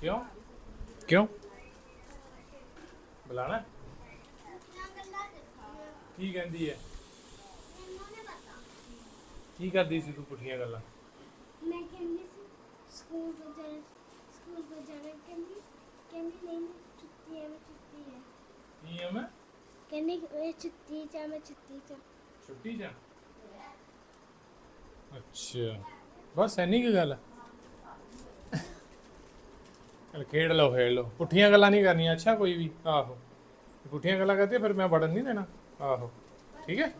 ਕਿਉਂ? ਕਿਉਂ? ਬੁਲਾਣਾ ਕੀ ਕਹਿੰਦੀ ਹੈ? ਕੀ ਕਰਦੀ ਸੀ ਤੂੰ ਪੁੱਠੀਆਂ ਗੱਲਾਂ? ਮੈਂ ਕਹਿੰਦੀ ਸੀ ਸਕੂਲ ਤੋਂ ਜਾਣਾ ਸਕੂਲ ਤੋਂ ਜਾਣਾ ਕਹਿੰਦੀ ਕਹਿੰਦੀ ਨਹੀਂ ਮੈਂ ਛੁੱਟੀ ਹੈ ਮੈਂ ਛੁੱਟੀ ਹੈ ਕੀ ਹੈ ਮੈਂ? ਕਹਿੰਦੀ ਮੈਂ ਛੁੱਟੀ ਚ ਮੈਂ ਛੁੱਟੀ ਚ ਛੁੱਟੀ ਜਾ ਅੱਛਾ। ਬਸ ਐਨੀ ਕੀ ਗੱਲ ਹੈ ਖੇਡ ਲਓ ਖੇਡ ਲਓ। ਪੁੱਠੀਆਂ ਗੱਲਾਂ ਨਹੀਂ ਕਰਨੀਆਂ। ਅੱਛਾ, ਕੋਈ ਵੀ। ਆਹੋ। ਪੁੱਠੀਆਂ ਗੱਲਾਂ ਕਰਦੀ, ਫਿਰ ਮੈਂ ਵੜਨ ਨਹੀਂ ਦੇਣਾ। ਆਹੋ। ਠੀਕ ਹੈ?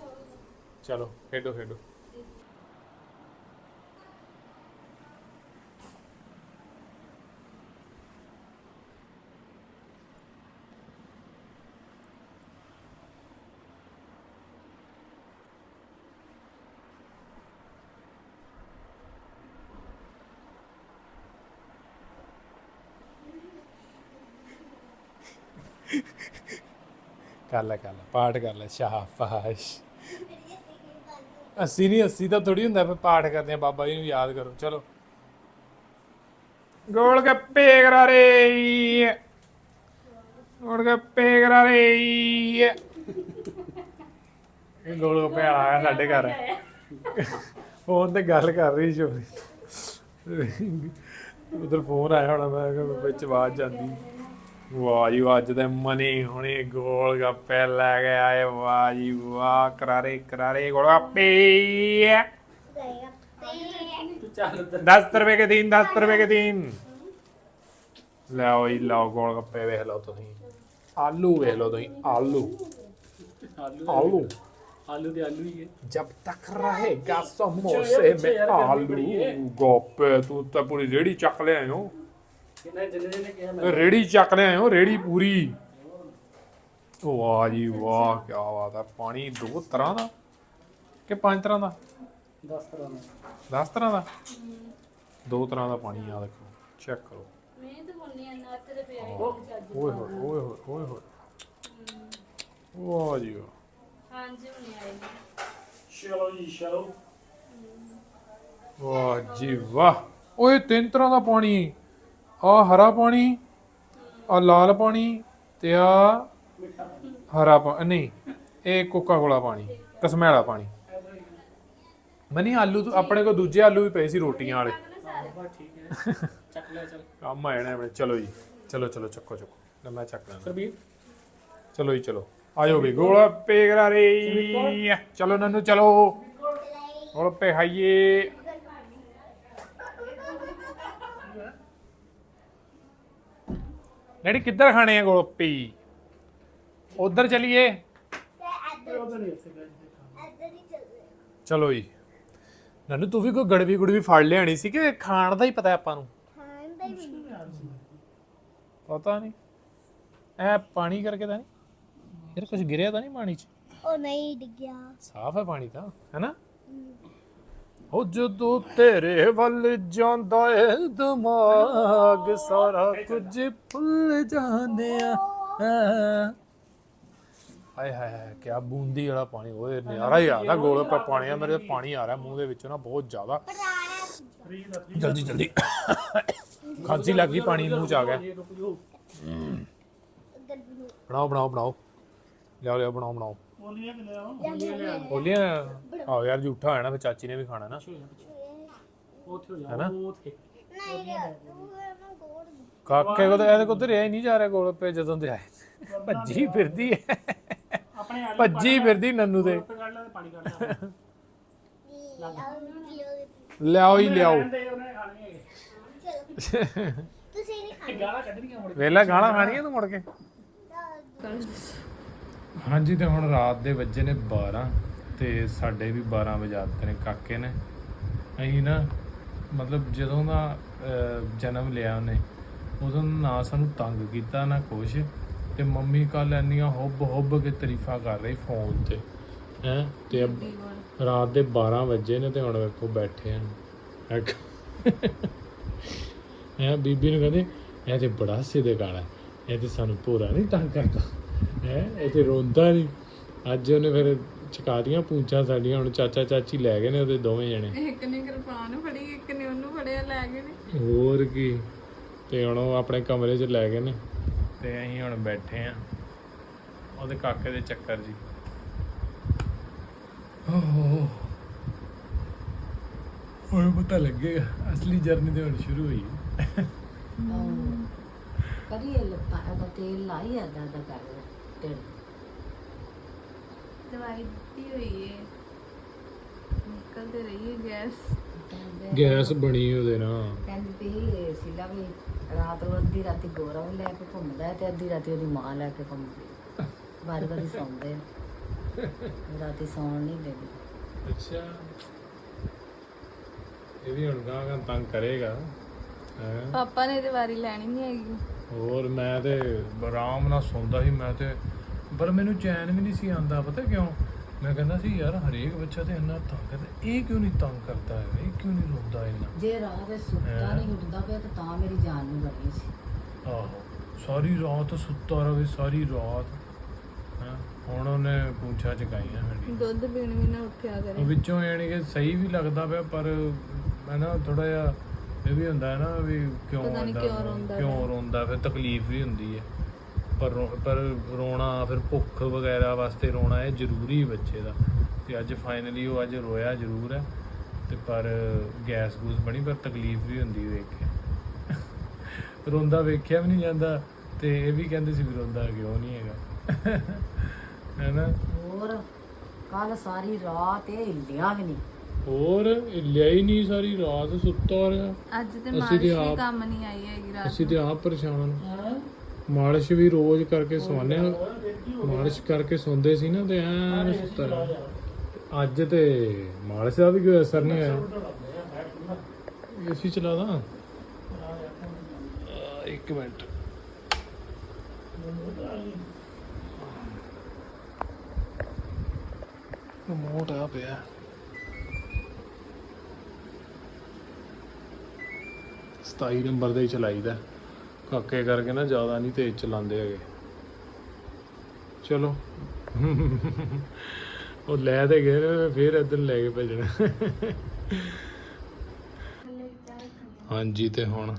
ਚਲੋ, ਖੇਡੋ ਖੇਡੋ। ਕਰ ਲੈ ਕਰ ਲੈ, ਪਾਠ ਕਰ ਲੈ, ਸ਼ਾਬਾਸ਼। ਅੱਸੀ ਨਹੀਂ ਅੱਸੀ ਤਾਂ ਥੋੜੀ ਹੁੰਦਾ, ਫਿਰ ਪਾਠ ਕਰਦੇ ਆ ਬਾਬਾ ਜੀ ਨੂੰ ਯਾਦ ਕਰੋ, ਚਲੋ। ਗੋਲ ਗੱਪੇ ਕਰਾਰੇ ਗੋਲ ਗੱਪੇ ਕਰਾਰੇ ਇਹ ਗੋਲ ਗੱਪੇ ਆਇਆ ਸਾਡੇ ਘਰ। ਫੋਨ ਤੇ ਗੱਲ ਕਰ ਰਹੀ ਸੀ ਉਧਰ ਫੋਨ ਆਇਆ ਹੋਣਾ, ਮੈਂ ਵਿੱਚ ਆਵਾਜ਼ ਜਾਂਦੀ। ਵਾਹ ਜੀ ਅੱਜ ਤੇ ਮਨੀ ਹੁਣੇ ਗੋਲ ਗੱਪੇ ਲੈ ਕੇ ਆਏ ਵਾਹ ਜੀ ਵਾਹ ਕਰਾਰੇ ਕਰਾਰੇ ਗੋਲ ਗੱਪੇ। 10 ਰੁਪਏ ਕੇ ਦਿਨ 10 ਰੁਪਏ ਕੇ ਦਿਨ। ਲਓ ਜੀ ਲਓ ਗੋਲ ਗੱਪੇ ਵੇਖ ਲਓ ਤੁਸੀਂ। ਆਲੂ ਵੇਖ ਲਓ ਤੁਸੀਂ ਆਲੂ। ਆਲੂ ਆਲੂ। ਦੇ ਆਲੂ ਹੀ ਜਬ ਤੱਕ ਰਹੇਗਾ ਸਮੋਸੇ ਮੇ ਆਲੂ ਗੋਪੇ ਤੂੰ ਤਾਂ ਪੂਰੀ ਰੇੜੀ ਚੱਕ ਲਿਆ ਹੋ। ਕਿੰਨੇ ਰੇੜੀ ਚੱਕ ਲਿਆ ਹੋ ਰੇੜੀ ਪੂਰੀ। ਵਾਹ ਜੀ ਵਾਹ ਕੀ ਬਾਤ ਹੈ ਪਾਣੀ ਦੋ ਤਰ੍ਹਾਂ ਦਾ ਕਿ ਪੰਜ ਤਰ੍ਹਾਂ ਦਾ? 10 ਤਰ੍ਹਾਂ ਦਾ। 10 ਤਰ੍ਹਾਂ ਦਾ? ਦੋ ਤਰ੍ਹਾਂ ਦਾ ਪਾਣੀ ਆ ਦੇਖੋ ਚੈੱਕ ਕਰੋ। ਵਾਹ ਜੀ ਵਾਹ। ਓਏ ਤਿੰਨ ਤਰ੍ਹਾਂ ਦਾ ਪਾਣੀ। ਆ ਹਰਾ ਪਾਣੀ ਆ ਲਾਲ ਪਾਣੀ ਤੇ ਆ ਹਰਾ ਪਾ ਨਹੀਂ ਇਹ ਕੋਕਾ ਕੋਲਾ ਪਾਣੀ ਕਸਮੈਲਾ ਪਾਣੀ। ਮਨੀ ਆਲੂ ਤੋਂ ਆਪਣੇ ਕੋ ਦੂਜੇ ਆਲੂ ਵੀ ਪਏ ਸੀ ਰੋਟੀਆਂ ਵਾਲੇ। ਚੱਕ ਲੈ ਚੱਲ ਕੰਮ ਆ ਜਾਣਾ ਆਪਣੇ ਚਲੋ ਜੀ ਚਲੋ ਚਲੋ ਚੱਕੋ ਚੱਕੋ ਲੈ ਮੈਂ ਚੱਕ ਲੈਣਾ ਸਰਬੀਰ? ਚਲੋ ਜੀ ਚਲੋ ਆਜੋ ਵੀ ਗੋਲਾ ਪੇ ਕਰਾਰੇ ਚਲੋ ਨੰਨੂ ਚਲੋ। ਗੋਲ ਪੇ ਖਾਈਏ ਡੈਡੀ ਕਿੱਧਰ ਖਾਣੇ ਆ ਗੋਲਪੀ ਉਧਰ ਚਲੀਏ? ਚਲੋ ਜੀ। ਨੰਨੂ ਤੂੰ ਵੀ ਕੋਈ ਗੜਵੀ ਗੁੜਵੀ ਫੜ ਲਿਆਣੀ ਸੀ ਕਿ ਖਾਣ ਦਾ ਹੀ ਪਤਾ ਆਪਾਂ ਨੂੰ? ਖਾਣ ਦਾ ਹੀ ਮੈਨੂੰ ਪਤਾ। ਨਹੀਂ। ਐ ਪਾਣੀ ਕਰਕੇ ਤਾਂ ਨਹੀਂ? ਯਾਰ ਕੁਝ ਗਿਰਿਆ ਤਾਂ ਨਹੀਂ ਪਾਣੀ 'ਚ? ਉਹ ਨਹੀਂ ਡਿੱਗਿਆ। ਸਾਫ਼ ਹੈ ਪਾਣੀ ਤਾਂ ਹੈਨਾ ਉਹ ਜਦੋਂ ਤੇਰੇ ਵੱਲ ਜਾਂਦਾ ਏ ਦਿਮਾਗ ਸਾਰਾ ਕੁਝ ਭੁੱਲ ਜਾਂਦਿਆ। ਹਾਏ ਹਾਏ ਹਾਏ ਕੀ ਬੂੰਦੀ ਵਾਲਾ ਪਾਣੀ ਓਏ ਨਿਆਰਾ ਹੀ ਆਦਾ ਗੋਲ ਪਾ ਪਾਣੀ ਆ ਮੇਰੇ ਪਾਣੀ ਆ ਰਿਹਾ ਮੂੰਹ ਦੇ ਵਿੱਚੋਂ ਨਾ ਬਹੁਤ ਜ਼ਿਆਦਾ। ਜਲਦੀ ਜਲਦੀ। ਖਾਂਸੀ ਲੱਗ ਗਈ ਪਾਣੀ ਮੂੰਹ ਚ ਆ ਗਿਆ। ਬਣਾਓ ਬਣਾਓ ਬਣਾਓ। ਲਿਆਓ ਲਿਆਓ ਬਣਾਓ ਬਣਾਓ। ਬੋਲੀਆਂ ਕਿੰਨੇ ਆ? ਬੋਲੀਆਂ ਆਓ ਯਾਰ ਝੂਠਾ ਹੋਇਆ ਨਾ ਫਿਰ ਚਾਚੀ ਨੇ ਵੀ ਖਾਣਾ ਨਾ। ਉੱਥੇ ਹੋ ਜਾ? ਉੱਥੇ। ਕਾਕੇ ਕੋ ਤਾਂ ਇਹਦੇ ਕੋ ਤੇ ਰਿਹਾ ਹੀ ਨਹੀਂ ਜਾ ਰਿਹਾ ਗੋਲ ਪੇ ਜਦੋਂ ਦੇ ਆਏ। ਭੱਜੀ ਫਿਰਦੀ ਹੈ ਆਪਣੇ ਆਲੂ ਭੱਜੀ ਫਿਰਦੀ ਨੰਨੂ ਲੈ ਲਿਆਓ ਹੀ ਲਿਆਓ। ਖਾਣੇ ਤੁਸੀਂ ਨਹੀਂ ਖਾਣਾ। ਗਾਲਾਂ ਕੱਢਣੀਆਂ ਮੁੜ ਵੇਲਾ ਗਾਣਾ ਖਾਣੀਆਂ ਤੂੰ ਮੁੜ ਕੇ? ਹਾਂਜੀ ਤੇ ਹੁਣ ਰਾਤ ਦੇ ਵੱਜੇ ਨੇ 12 ਤੇ ਸਾਡੇ ਵੀ 12 ਵਜਾ ਦਿੱਤੇ ਨੇ ਕਾਕੇ ਨੇ। ਅਸੀਂ ਨਾ ਮਤਲਬ ਜਦੋਂ ਦਾ ਜਨਮ ਲਿਆ ਉਹਨੇ ਉਦੋਂ ਨਾ ਸਾਨੂੰ ਤੰਗ ਕੀਤਾ ਨਾ ਕੁਛ। ਤੇ ਮੰਮੀ ਕੱਲ ਇੰਨੀਆਂ ਹੁੱਬ ਹੁੱਬ ਕੇ ਤਾਰੀਫਾਂ ਕਰ ਰਹੀ ਫੋਨ ਤੇ ਹੈ। ਤੇ ਅਬ- ਰਾਤ ਦੇ 12 ਵਜੇ ਨੇ ਤੇ ਹੁਣ ਵੇਖੋ ਬੈਠੇ ਹਨ। ਹੈ। ਬੀਬੀ ਨੂੰ ਕਹਿੰਦੇ ਇਹ ਤੇ ਬੜਾ ਸਿੱਧੇ ਗਾਣਾ ਇਹ ਤੇ ਸਾਨੂੰ ਪੂਰਾ ਨਹੀਂ ਤੰਗ ਕਰਦਾ। ਹੈ ਇਹ ਤੇ ਰੋਂਦਾ ਨਹੀਂ ਅੱਜ ਉਹਨੇ ਫਿਰ ਚਕਾਤੀਆਂ ਪੂੰਛਾਂ ਸਾਡੀਆਂ ਹੁਣ ਚਾਚਾ ਚਾਚੀ ਲੈ ਗਏ ਨੇ ਉਹਦੇ ਦੋਵੇਂ ਜਣੇ। ਇੱਕ ਨੇ ਕਿਰਪਾਨ ਫੜੀ ਇੱਕ ਨੇ ਉਹਨੂੰ ਫੜਿਆ ਲੈ ਗਏ ਨੇ। ਹੋਰ ਕੀ। ਤੇ ਹੁਣ ਉਹ ਆਪਣੇ ਕਮਰੇ 'ਚ ਲੈ ਗਏ ਨੇ। ਤੇ ਅਸੀਂ ਹੁਣ ਬੈਠੇ ਆ ਉਹਦੇ ਕਾਕੇ ਦੇ ਚੱਕਰ ਜੀ। ਓਹ। ਹੁਣ ਪਤਾ ਲੱਗੇਗਾ ਅਸਲੀ ਜਰਨੀ ਤੇ ਹੁਣ ਸ਼ੁਰੂ ਹੋਈ। ਕਰੀਏ ਲੱਪਾ ਦਾ ਤੇਲ ਲਾਈ ਆਦਾ ਦਾ ਕਰ ਤੇਲ ਦਵਾਈ ਦਿੱਤੀ ਹੋਈ ਏ। ਨਿਕਲਦੇ ਰਹੀ ਹੈ ਗੈਸ। ਕਹਿੰਦੇ ਗੈਸ ਬਣੀ ਉਹਦੇ ਨਾਲ। ਕਹਿੰਦੀ ਵੀ ਸੀਲਾ ਵੀ ਰਾਤ ਨੂੰ ਅੱਧੀ ਰਾਤੀ ਗੋਰਾ ਵੀ ਲੈ ਕੇ ਘੁੰਮਦਾ ਹੈ ਤੇ ਅੱਧੀ ਰਾਤੀ ਉਹਦੀ ਮਾਂ ਲੈ ਕੇ ਘੁੰਮਦੀ ਵਾਰ ਵਾਰੀ ਸੌਂਦੇ। ਰਾਤੀ ਸੌਣ ਨਹੀਂ ਦਿੰਦੀ। ਅੱਛਾ। ਇਹ ਵੀ ਹੁਣ ਗਾਂ ਗਾਂ ਤੰਗ ਕਰੇਗਾ। ਹੈ? ਪਾਪਾ ਨੇ ਤੇ ਵਾਰੀ ਲੈਣੀ ਨਹੀਂ ਹੈਗੀ। ਹੋਰ ਮੈਂ ਤੇ ਆਰਾਮ ਨਾਲ ਸੌਂਦਾ ਸੀ ਮੈਂ ਤੇ ਪਰ ਮੈਨੂੰ ਚੈਨ ਵੀ ਨਹੀਂ ਸੀ ਆਂਦਾ ਪਤਾ ਕਿਉਂ? ਮੈਂ ਕਹਿੰਦਾ ਸੀ ਯਾਰ ਹਰੇਕ ਬੱਚਾ ਤੇ ਇੰਨਾ ਤੰਗ ਕਰਦਾ ਇਹ ਕਿਉਂ ਨਹੀਂ ਤੰਗ ਕਰਦਾ ਹੈ? ਇਹ ਕਿਉਂ ਨਹੀਂ ਰੋਂਦਾ ਇੰਨਾ? ਜੇ ਰਾਤ ਇਹ ਸੁੱਤਾ ਨਹੀਂ ਉੱਠਦਾ ਪਿਆ ਤਾਂ ਤਾਂ ਮੇਰੀ ਜਾਨ ਨੂੰ ਬਣੀ ਸੀ। ਆਹੋ ਸਾਰੀ ਰਾਤ ਸੁੱਤਾ ਰਹੇ ਸਾਰੀ ਰਾਤ। ਹੈਂ? ਹੁਣ ਉਹਨੇ ਪੁੰਛਾ ਚਕਾਈਆਂ ਸਾਡੀ ਦੁੱਧ ਪੀਣ ਵੀ ਨਾ ਉੱਠਿਆ ਉਹ ਕਰੇ ਵਿੱਚੋਂ ਯਾਨੀ ਕਿ ਸਹੀ ਵੀ ਲੱਗਦਾ ਪਿਆ ਪਰ ਮੈਂ ਨਾ ਥੋੜਾ ਜਿਹਾ ਇਹ ਵੀ ਹੁੰਦਾ ਹੈ ਨਾ ਵੀ ਕਿਉਂ ਪਤਾ ਨੀ ਏਦਾਂ ਕਿਉਂ ਰੋਂਦਾ ਕਿਉਂ ਰੋਂਦਾ ਫਿਰ ਤਕਲੀਫ ਵੀ ਹੁੰਦੀ ਹੈ। ਪਰ ਪਰ ਰੋਣਾ ਫਿਰ ਭੁੱਖ ਵਗੈਰਾ ਵਾਸਤੇ ਰੋਣਾ ਇਹ ਜ਼ਰੂਰੀ ਹੈ ਬੱਚੇ ਦਾ। ਤੇ ਅੱਜ ਫਾਈਨਲੀ ਉਹ ਅੱਜ ਰੋਇਆ ਜ਼ਰੂਰ ਹੈ। ਤੇ ਪਰ ਗੈਸ ਗੂਸ ਬਣੀ ਪਰ ਤਕਲੀਫ ਵੀ ਹੁੰਦੀ ਵੇਖ ਕੇ। ਰੋਂਦਾ ਵੇਖਿਆ ਵੀ ਨਹੀਂ ਜਾਂਦਾ ਤੇ ਇਹ ਵੀ ਕਹਿੰਦੇ ਸੀ ਵੀ ਰੋਂਦਾ ਕਿਉਂ ਨਹੀਂ ਹੈਗਾ। ਹੈਨਾ ਹੋਰ ਕੱਲ ਸਾਰੀ ਰਾਤ ਇਹ ਹਿੱਲਿਆ ਵੀ ਨਹੀਂ। ਹੋਰ ਲਿਆ ਹੀ ਨਹੀਂ ਸਾਰੀ ਰਾਤ ਸੁੱਤਾ ਰਿਹਾ। ਅੱਜ ਤੇ ਤੇ ਵੀ ਆਪ- ਕੰਮ ਨਹੀਂ ਆਈ ਹੈਗੀ ਰਾਤ ਅਸੀਂ ਤੇ ਆਪ ਪਰੇਸ਼ਾਨ ਮਾਲਿਸ਼ ਵੀ ਰੋਜ਼ ਕਰਕੇ ਸਵਾਨੇ ਆ। ਮਾਲਿਸ਼ ਕਰਕੇ ਸੌਂਦੇ ਸੀ ਨਾ ਤੇ ਐ ਸੁੱਤਾ ਰਿਹਾ। ਅੱਜ ਤੇ ਮਾਲਿਸ਼ ਦਾ ਵੀ ਕੋਈ ਅਸਰ ਨਹੀਂ ਹੋਇਆ। ਏਸੀ ਚਲਾ ਦਾਂ? ਆ, ਇੱਕ ਮਿੰਟ। ਰਿਮੋਟ ਆ ਪਿਆ। ਸਤਾਈ ਨੰਬਰ ਦੇ ਹੀ ਚਲਾਈਦਾ। ਕਾਕੇ ਕਰਕੇ ਨਾ ਜ਼ਿਆਦਾ ਨਹੀਂ ਤੇਜ਼ ਚਲਾਉਂਦੇ ਹੈਗੇ। ਚਲੋ। ਉਹ ਲੈ ਤੇ ਗਏ ਫਿਰ ਇੱਧਰ ਲੈ ਕੇ ਭੇਜਣਾ। ਹਾਂਜੀ, ਤੇ ਹੁਣ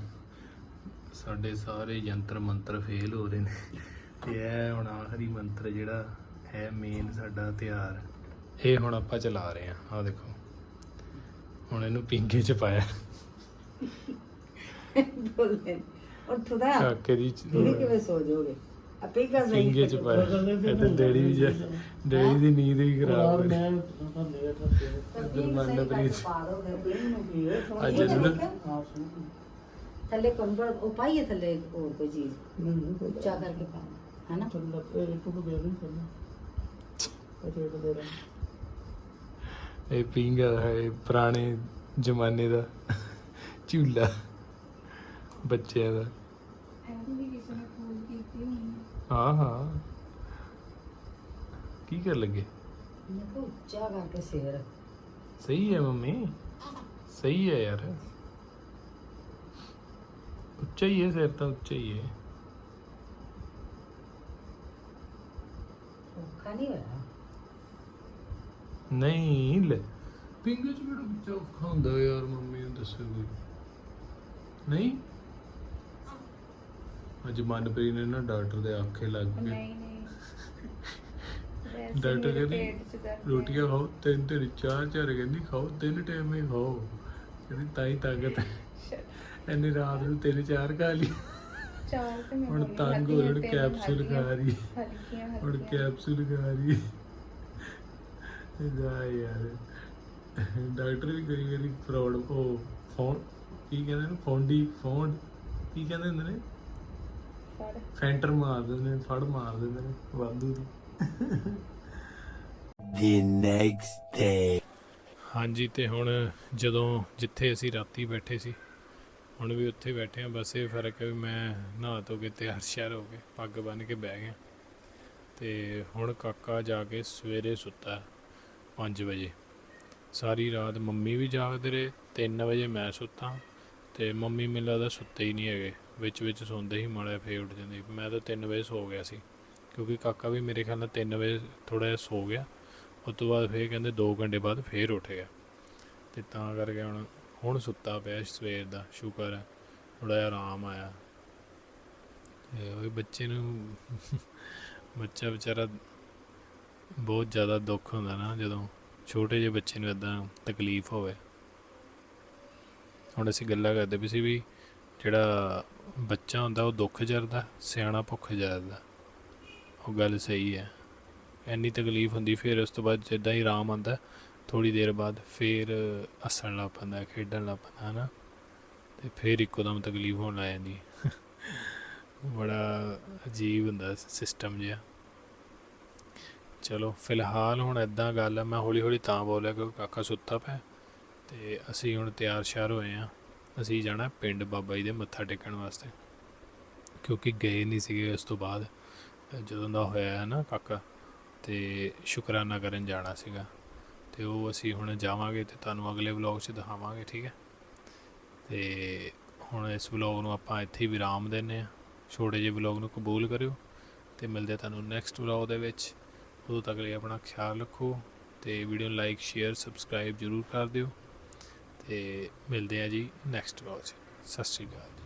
ਸਾਡੇ ਸਾਰੇ ਯੰਤਰ ਮੰਤਰ ਫੇਲ ਹੋ ਰਹੇ ਨੇ। ਤੇ ਇਹ ਹੁਣ ਆਖਰੀ ਮੰਤਰ ਜਿਹੜਾ ਹੈ ਮੇਨ ਸਾਡਾ ਤਿਆਰ। ਇਹ ਹੁਣ ਆਪਾਂ ਚਲਾ ਰਹੇ ਹਾਂ। ਆਹ ਦੇਖੋ। ਹੁਣ ਇਹਨੂੰ ਪਿੰਗੇ ਚ ਪਾਇਆ। ਬੋਲੇ ਉੱਠਦਾ ਕਾਕੇ ਦੀ ਇਹ ਕਿਵੇਂ ਸੋ ਜਾਓਗੇ ਆਪੇ ਕਾ ਸਹੀ ਪਿੰਗੇ ਚ ਪਾਇਆ। ਇੱਧਰ ਡੈਡੀ ਵੀ ਜਾ- ਡੈਡੀ ਦੀ ਨੀਂਦ ਵੀ ਖਰਾਬ ਹੋ। ਗਈ ਇੱਧਰ ਮੰਨਪ੍ਰੀਤ ਪਾ ਦੋ ਫਿਰ। ਇਹਨੂੰ ਅੱਜ ਇਹਨੂੰ ਥੱਲੇ ਕੰਬਲ ਉਹ ਪਾਈਏ ਥੱਲੇ ਹੋਰ ਕੋਈ ਚੀਜ਼? ਉੱਚਾ ਕਰਕੇ ਪਾ ਹੈਨਾ? ਇਹ ਪਿੰਗਾ ਹੈ ਇਹ ਪੁਰਾਣੇ ਜ਼ਮਾਨੇ ਦਾ ਝੂਲਾ। ਬੱਚਿਆਂ ਦਾ। ਵੀ ਹਾਂ ਹਾਂ। ਕੀ ਕਰ ਲੱਗੇ? ਮੈਂ ਕਿਹਾ ਉੱਚਾ ਕਰਕੇ ਸਿਰ। ਸਹੀ ਹੈ ਮੰਮੀ। ਸਹੀ ਹੈ ਯਾਰ। ਉੱਚਾ ਹੀ ਹੈ ਸਿਰ ਤਾਂ ਉੱਚਾ ਹੀ ਹੈ। ਔਖਾ ਨਹੀਂ ਹੋਇਆ? ਨਹੀਂ ਲੈ। ਪਿੰਗੇ ਚ ਔਖਾ ਹੁੰਦਾ ਯਾਰ ਮੰਮੀ ਨੂੰ ਦੱਸੋ ਕੋਈ। ਨਹੀਂ? ਅੱਜ ਮਨਪ੍ਰੀਤ ਨੇ ਨਾ ਡਾਕਟਰ ਦੇ ਆਖੇ ਲੱਗ ਗਏ ਨਹੀਂ ਨਹੀਂ। ਡਾਕਟਰ ਕਹਿੰਦੀ ਰੋਟੀਆਂ ਖਾਓ ਤਿੰਨ ਤਿੰਨ ਚਾਰ ਚਾਰ ਕਹਿੰਦੀ ਖਾਓ ਤਿੰਨ ਟਾਈਮ ਹੀ ਖਾਓ। ਕਹਿੰਦੀ ਤਾਈ ਤਾਕਤ ਹੈ ਐਨੀ ਰਾਤ ਨੂੰ ਤਿੰਨ ਚਾਰ ਖਾ ਲਈ। ਚਾਰ ਤੇ ਹੁਣ ਤੰਗ ਹੋ ਹੁਣ ਕੈਪਸੂਲ ਖਾ ਰਹੀ। ਹਲਕੀਆਂ ਹੁਣ ਕੈਪਸੂਲ ਖਾ ਰਹੀ। ਜਾ ਯਾਰ। ਡਾਕਟਰ ਵੀ ਕਈ ਵਾਰੀ ਫਰਾਡ ਉਹ ਫੋਨ ਕੀ ਕਹਿੰਦੇ ਨੇ ਫੌਂਡੀ ਫੌਂਡ ਕੀ ਕਹਿੰਦੇ ਹੁੰਦੇ ਨੇ? ਫੈਂਟਰ ਮਾਰ ਦਿੰਦੇ ਨੇ ਫੜ ਮਾਰ ਦਿੰਦੇ ਨੇ ਵਾਧੂ ਦੀ। The next day. ਹਾਂਜੀ ਤੇ ਹੁਣ ਜਦੋਂ ਜਿੱਥੇ ਅਸੀਂ ਰਾਤੀ ਬੈਠੇ ਸੀ ਹੁਣ ਵੀ ਉੱਥੇ ਬੈਠੇ ਆ ਬਸ ਇਹ ਫ਼ਰਕ ਹੈ ਵੀ ਮੈਂ ਨਹਾ ਧੋ ਕੇ ਤਿਆਰ ਸ਼ਿਆਰ ਹੋ ਕੇ ਪੱਗ ਬੰਨ ਕੇ ਬਹਿ ਗਿਆ। ਤੇ ਹੁਣ ਕਾਕਾ ਜਾ ਕੇ ਸਵੇਰੇ ਸੁੱਤਾ 5 ਵਜੇ। ਸਾਰੀ ਰਾਤ ਮੰਮੀ ਵੀ ਜਾਗਦੇ ਰਹੇ 3 ਵਜੇ ਮੈਂ ਸੁੱਤਾ। ਤੇ ਮੰਮੀ ਮੈਨੂੰ ਲੱਗਦਾ ਸੁੱਤੇ ਹੀ ਨਹੀਂ ਹੈਗੇ। ਵਿੱਚ ਵਿੱਚ ਸੌਂਦੇ ਹੀ ਮਾੜਾ ਜਿਹਾ ਫੇਰ ਉੱਠ ਜਾਂਦੇ ਮੈਂ ਤਾਂ 3 ਵਜੇ ਸੋ ਗਿਆ ਸੀ, ਕਿਉਂਕਿ ਕਾਕਾ ਵੀ ਮੇਰੇ ਖਿਆਲ ਨਾਲ 3 ਵਜੇ ਥੋੜਾ ਜਿਹਾ ਸੋ ਗਿਆ। ਉਸ ਤੋਂ ਬਾਅਦ ਫੇਰ ਕਹਿੰਦੇ 2 ਘੰਟੇ ਬਾਅਦ ਫੇਰ ਉੱਠ ਗਿਆ। ਤੇ ਤਾਂ ਕਰਕੇ ਹੁਣ ਹੁਣ ਸੁੱਤਾ ਪਿਆ ਸਵੇਰ ਦਾ, ਸ਼ੁਕਰ ਹੈ ਥੋੜਾ ਜਿਹਾ ਆਰਾਮ ਆਇਆ। ਤੇ ਉਹ ਬੱਚੇ ਨੂੰ, ਬੱਚਾ ਵਿਚਾਰਾ ਬਹੁਤ ਜ਼ਿਆਦਾ ਦੁੱਖ ਹੁੰਦਾ ਨਾ, ਜਦੋਂ ਛੋਟੇ ਜਿਹੇ ਬੱਚੇ ਨੂੰ ਇਦਾਂ ਤਕਲੀਫ ਹੋਵੇ। ਹੁਣ ਅਸੀਂ ਗੱਲਾਂ ਕਰਦੇ ਵੀ ਸੀ ਵੀ ਜਿਹੜਾ ਬੱਚਾ ਹੁੰਦਾ, ਉਹ ਦੁੱਖ ਜਰਦਾ, ਸਿਆਣਾ ਭੁੱਖ ਜਰਦਾ। ਉਹ ਗੱਲ ਸਹੀ ਹੈ। ਇੰਨੀ ਤਕਲੀਫ ਹੁੰਦੀ, ਫਿਰ ਉਸ ਤੋਂ ਬਾਅਦ ਜਿੱਦਾਂ ਹੀ ਆਰਾਮ ਆਉਂਦਾ ਥੋੜੀ ਦੇਰ ਬਾਅਦ ਫਿਰ ਹੱਸਣ ਲੱਗ ਪੈਂਦਾ, ਖੇਡਣ ਲੱਗ ਪੈਂਦਾ, ਹਨਾ? ਤੇ ਫਿਰ ਇੱਕੋਦਮ ਤਕਲੀਫ ਹੋਣ ਲੱਗ ਜਾਂਦੀ ਬੜਾ ਅਜੀਬ ਹੁੰਦਾ ਸਿਸਟਮ ਜਿਹਾ। ਚਲੋ, ਫਿਲਹਾਲ ਹੁਣ ਇਦਾਂ ਗੱਲ ਆ, ਮੈਂ ਹੌਲੀ ਹੌਲੀ ਤਾਂ ਬੋਲਿਆ ਕਿਉਂਕਿ ਕਾਕਾ ਸੁੱਤਾ ਪਿਆ, ਤੇ ਅਸੀਂ ਹੁਣ ਤਿਆਰ ਸ਼ਿਆਰ ਹੋਏ ਆ ਅਸੀਂ ਜਾਣਾ ਪਿੰਡ ਬਾਬਾ ਜੀ ਦੇ ਮੱਥਾ ਟੇਕਣ ਵਾਸਤੇ। ਕਿਉਂਕਿ ਗਏ ਨਹੀਂ ਸੀਗੇ ਉਸ ਤੋਂ ਬਾਅਦ, ਜਦੋਂ ਦਾ ਹੋਇਆ ਹੈ ਨਾ ਕਾਕਾ, ਤੇ ਸ਼ੁਕਰਾਨਾ ਕਰਨ ਜਾਣਾ ਸੀਗਾ। ਤੇ ਉਹ ਅਸੀਂ ਹੁਣ ਜਾਵਾਂਗੇ ਤੇ ਤੁਹਾਨੂੰ ਅਗਲੇ ਵਲੌਗ 'ਚ ਦਿਖਾਵਾਂਗੇ, ਠੀਕ ਹੈ? ਤੇ ਹੁਣ ਇਸ ਵਲੌਗ ਨੂੰ ਆਪਾਂ ਇੱਥੇ ਹੀ ਵਿਰਾਮ ਦਿੰਨੇ ਆ ਛੋਟੇ ਜਿਹੇ ਵਲੌਗ ਨੂੰ ਕਬੂਲ ਕਰਿਓ ਤੇ ਮਿਲਦੇ ਤੁਹਾਨੂੰ ਨੈਕਸਟ ਵਲੌਗ ਦੇ ਵਿੱਚ। ਉਦੋਂ ਤੱਕ ਲਈ ਆਪਣਾ ਖਿਆਲ ਰੱਖੋ ਤੇ ਵੀਡੀਓ ਨੂੰ ਲਾਈਕ ਸ਼ੇਅਰ ਸਬਸਕ੍ਰਾਈਬ ਜਰੂਰ ਕਰ ਦਿਓ। ਤੇ ਮਿਲਦੇ ਆ ਜੀ ਨੈਕਸਟ ਵਲੌਗ 'ਚ। ਸਤਿ ਸ਼੍ਰੀ ਅਕਾਲ।